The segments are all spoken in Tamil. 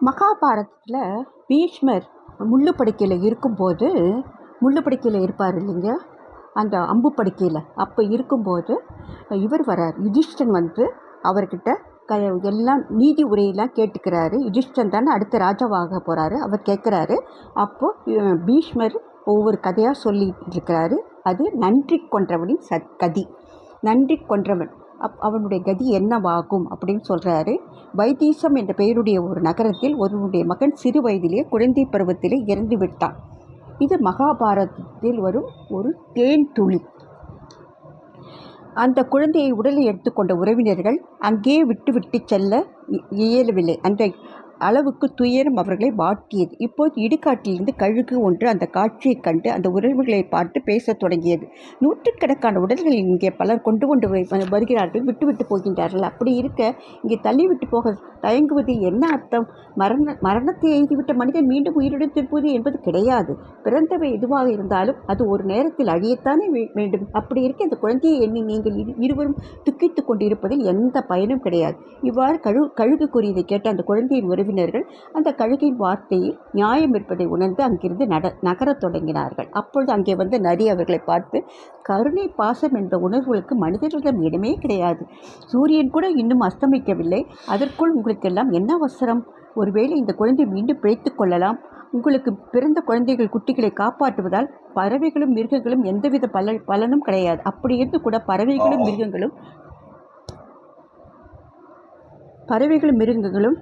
மகாபாரதத்தில் பீஷ்மர் முள்ளு படுக்கையில் இருக்கும்போது முள்ளு படுக்கையில் இருப்பார் இல்லைங்க? அந்த அம்பு படுக்கையில். அப்போ இருக்கும்போது இவர் வரார். யுதிஷ்டன் வந்து அவர்கிட்ட க எல்லாம் நீதி உரையெல்லாம் கேட்டுக்கிறாரு. யுதிஷ்டன் தானே அடுத்த ராஜாவாக போகிறாரு அவர் கேட்குறாரு அப்போது பீஷ்மர் ஒவ்வொரு கதையாக சொல்லிட்டு இருக்கிறாரு. அது நன்றி கொன்றவனின் சத் கதி. நன்றி கொன்றவன். அப் அவனுடைய கதி என்னவாகும் அப்படின்னு சொல்கிறாரு வைத்தீசம் என்ற பெயருடைய ஒரு நகரத்தில் ஒருவனுடைய மகன் சிறு வயதிலே குழந்தை பருவத்திலே இறந்து விட்டான். இது மகாபாரதத்தில் வரும் ஒரு தேன் துளி. அந்த குழந்தையை உடலில் எடுத்துக்கொண்ட உறவினர்கள் அங்கே விட்டு விட்டு செல்ல இயலவில்லை. அந்த அளவுக்கு துயரம் அவர்களை வாட்டியது இப்போது இடுகாட்டிலிருந்து கழுகு ஒன்று அந்த காட்சியைக் கண்டு அந்த உறவுகளை பார்த்து பேசத் தொடங்கியது. நூற்றுக்கணக்கான உடல்கள் இங்கே பலர் கொண்டு கொண்டு வருகிறார்கள். விட்டுவிட்டு போகின்றார்கள். அப்படி இருக்க இங்கே தள்ளிவிட்டு போக தயங்குவது என்ன அர்த்தம்? மரண மரணத்தை எழுதிவிட்ட மனிதன் மீண்டும் உயிருடன் திருப்புவது என்பது கிடையாது. பிறந்தவை எதுவாக இருந்தாலும் அது ஒரு நேரத்தில் அழியத்தானே வேண்டும். அப்படி இருக்க அந்த குழந்தையை எண்ணி நீங்கள் இருவரும் துக்கித்து கொண்டிருப்பதில் எந்த பயனும் கிடையாது. இவ்வாறு கழு கழுகு கூறியதை கேட்ட அந்த குழந்தையின் உறவினர் உறவினர்கள் அந்த கழுகின் வார்த்தையில் நியாயம் இருப்பதை உணர்ந்து அங்கிருந்து நட நகரத் தொடங்கினார்கள். அப்பொழுது அங்கே வந்து நரி அவர்களை பார்த்து கருணை பாசம் என்ற உணர்வுகளுக்கு மனிதர்களிடம் இடமே கிடையாது. சூரியன் கூட இன்னும் அஸ்தமிக்கவில்லை. அதற்குள் உங்களுக்கெல்லாம் என்ன அவசரம்? ஒருவேளை இந்த குழந்தை மீண்டும் பிழைத்து கொள்ளலாம். உங்களுக்கு பிறந்த குழந்தைகள் குட்டிகளை காப்பாற்றுவதால் பறவைகளும் மிருகங்களும் எந்தவித பல பலனும் கிடையாது. அப்படி இருந்து கூட பறவைகளும் மிருகங்களும் பறவைகளும் மிருகங்களும்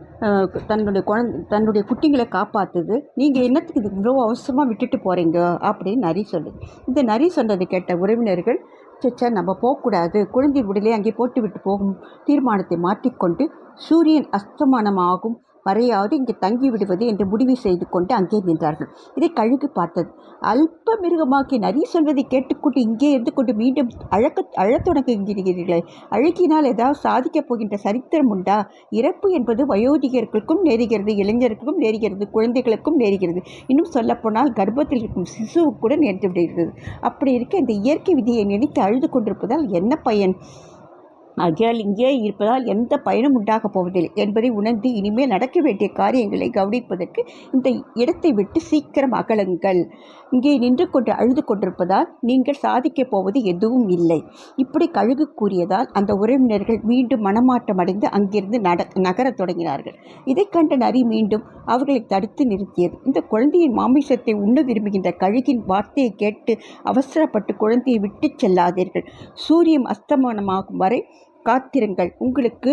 தன்னுடைய குழந் தன்னுடைய குட்டிங்களை காப்பாற்றுது நீங்கள் என்னத்துக்கு இது இவ்வளோ அவசரமாக விட்டுட்டு போகிறீங்க அப்படின்னு நரி சொல்லுது. இந்த நரி சொன்னதை கேட்ட உறவினர்கள் சச்சா நம்ம போகக்கூடாது. குழந்தை உடலே அங்கே போட்டு விட்டு போகும் தீர்மானத்தை மாற்றிக்கொண்டு சூரியன் அஸ்தமானமாகும். வரையாவது இங்கே தங்கிவிடுவது என்று முடிவு செய்து கொண்டு அங்கே நின்றார்கள். இதை கழுகு பார்த்தது. அல்ப மிருகமாக்கி நரி சொல்வதை கேட்டுக்கொண்டு இங்கே இருந்து கொண்டு மீண்டும் அழக்க அழத் தொடங்குகிறீர்களே. அழுகினால் ஏதாவது சாதிக்கப் போகின்ற சரித்திரம் உண்டா? இறப்பு என்பது வயோதிகர்களுக்கும் நேருகிறது இளைஞர்களுக்கும் நேருகிறது குழந்தைகளுக்கும் நேருகிறது. இன்னும் சொல்லப்போனால் கர்ப்பத்தில் இருக்கும் சிசுவுக்கு கூட நேர்ந்து விடுகிறது அப்படி இருக்க இந்த இயற்கை விதியை நினைத்து அழுது கொண்டிருப்பதால் என்ன பயன்? ஆகையால் இங்கே இருப்பதால் எந்த பயனும் உண்டாகப் போவதில்லை என்பதை உணர்ந்து இனிமேல் நடக்க வேண்டிய காரியங்களை கவனிப்பதற்கு இந்த இடத்தை விட்டு சீக்கிரம் அகலுங்கள். இங்கே நின்று கொண்டு அழுது கொண்டிருப்பதால் நீங்கள் சாதிக்கப் போவது எதுவும் இல்லை. இப்படி கழுகு கூறியதால் அந்த உறவினர்கள் மீண்டும் மனமாற்றம் அடைந்து அங்கிருந்து நட நகரத் தொடங்கினார்கள். இதை கண்ட நரி மீண்டும் அவர்களை தடுத்து நிறுத்தியது. இந்த குழந்தையின் மாமிசத்தை உண்ண விரும்புகின்ற கழுகின் வார்த்தையை கேட்டு அவசரப்பட்டு குழந்தையை விட்டு செல்லாதீர்கள். சூரியன் அஸ்தமானமாகும் வரை காத்திருங்கள். உங்களுக்கு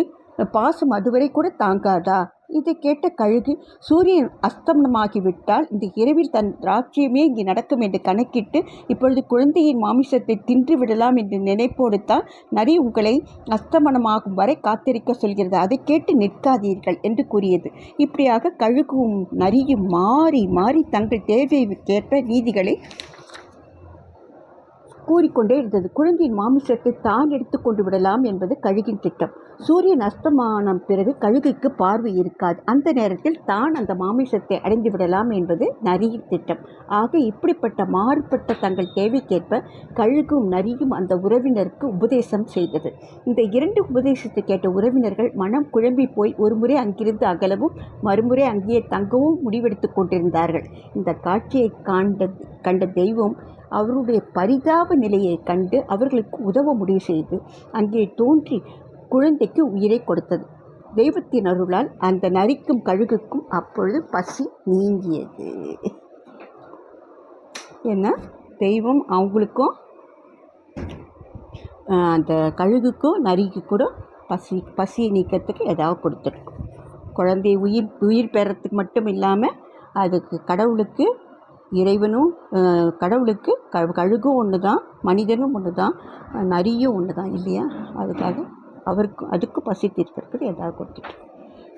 பாசம் அதுவரை கூட தாங்காதா? இதை கேட்ட கழுகு சூரியன் அஸ்தமனமாகிவிட்டால் இந்த இரவில் தன் ராஜ்யமே இங்கே நடக்கும் என்று கணக்கிட்டு இப்பொழுது குழந்தையின் மாமிசத்தை தின்று விடலாம் என்று நினைப்போடு தான் நரி உங்களை அஸ்தமனமாகும் வரை காத்திருக்க சொல்கிறது. அதை கேட்டு நிற்காதீர்கள் என்று கூறியது. இப்படியாக கழுகும் நரியும் மாறி மாறி தங்கள் தேவைக்கேற்ப நீதிகளை கூறிக்கொண்டே இருந்தது. குழந்தையின் மாமிசத்தை தான் எடுத்துக்கொண்டு விடலாம் என்பது கழுகின் திட்டம். சூரியன் அஸ்தமானம் பிறகு கழுகுக்கு பார்வை இருக்காது. அந்த நேரத்தில் தான் அந்த மாமிசத்தை அடைந்து விடலாம் என்பது நரியின் திட்டம். ஆக இப்படிப்பட்ட மாறுபட்ட தங்கள் தேவைக்கேற்ப கழுகும் நரியும் அந்த உறவினருக்கு உபதேசம் செய்தது. இந்த இரண்டு உபதேசத்தை கேட்ட உறவினர்கள் மனம் குழம்பி போய் ஒருமுறை அங்கிருந்து அகலவும் மறுமுறை அங்கேயே தங்கவும் முடிவெடுத்து கொண்டிருந்தார்கள். இந்த காட்சியை காண்ட கண்ட தெய்வம் அவருடைய பரிதாப நிலையை கண்டு அவர்களுக்கு உதவ முடிவு செய்து அங்கே தோன்றி குழந்தைக்கு உயிரை கொடுத்தது. தெய்வத்தின் அருளால் அந்த நரிக்கும் கழுகுக்கும் அப்பொழுது பசி நீங்கியது. என்ன? தெய்வம் அவங்களுக்கும் அந்த கழுகுக்கும் நரிக்கு கூட பசி பசியை நீக்கிறதுக்கு ஏதாவது கொடுத்துருக்கும். குழந்தை உயிர் உயிர் பெறத்துக்கு மட்டும் இல்லாமல் அதுக்கு கடவுளுக்கு இறைவனும் கடவுளுக்கு க கழுகும் ஒன்று தான் மனிதனும் ஒன்று தான் நரியும் ஒன்று தான் இல்லையா? அதுக்காக அவருக்கு அதுக்கு பசி தீர்க்கறதுக்கு ஏதாவது கொடுத்துட்டு.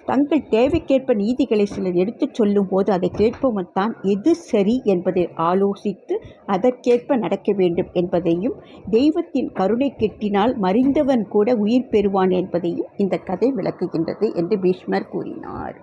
தங்கள் தேவைக்கேற்ப நீதிகளை சிலர் எடுத்துச் சொல்லும் போது அதை கேட்பவன் தான் எது சரி என்பதை ஆலோசித்து அதற்கேற்ப நடக்க வேண்டும் என்பதையும் தெய்வத்தின் கருணை கெட்டினால் மறிந்தவன் கூட உயிர் பெறுவான் என்பதையும் இந்த கதை விளக்குகின்றது என்று பீஷ்மர் கூறினார்.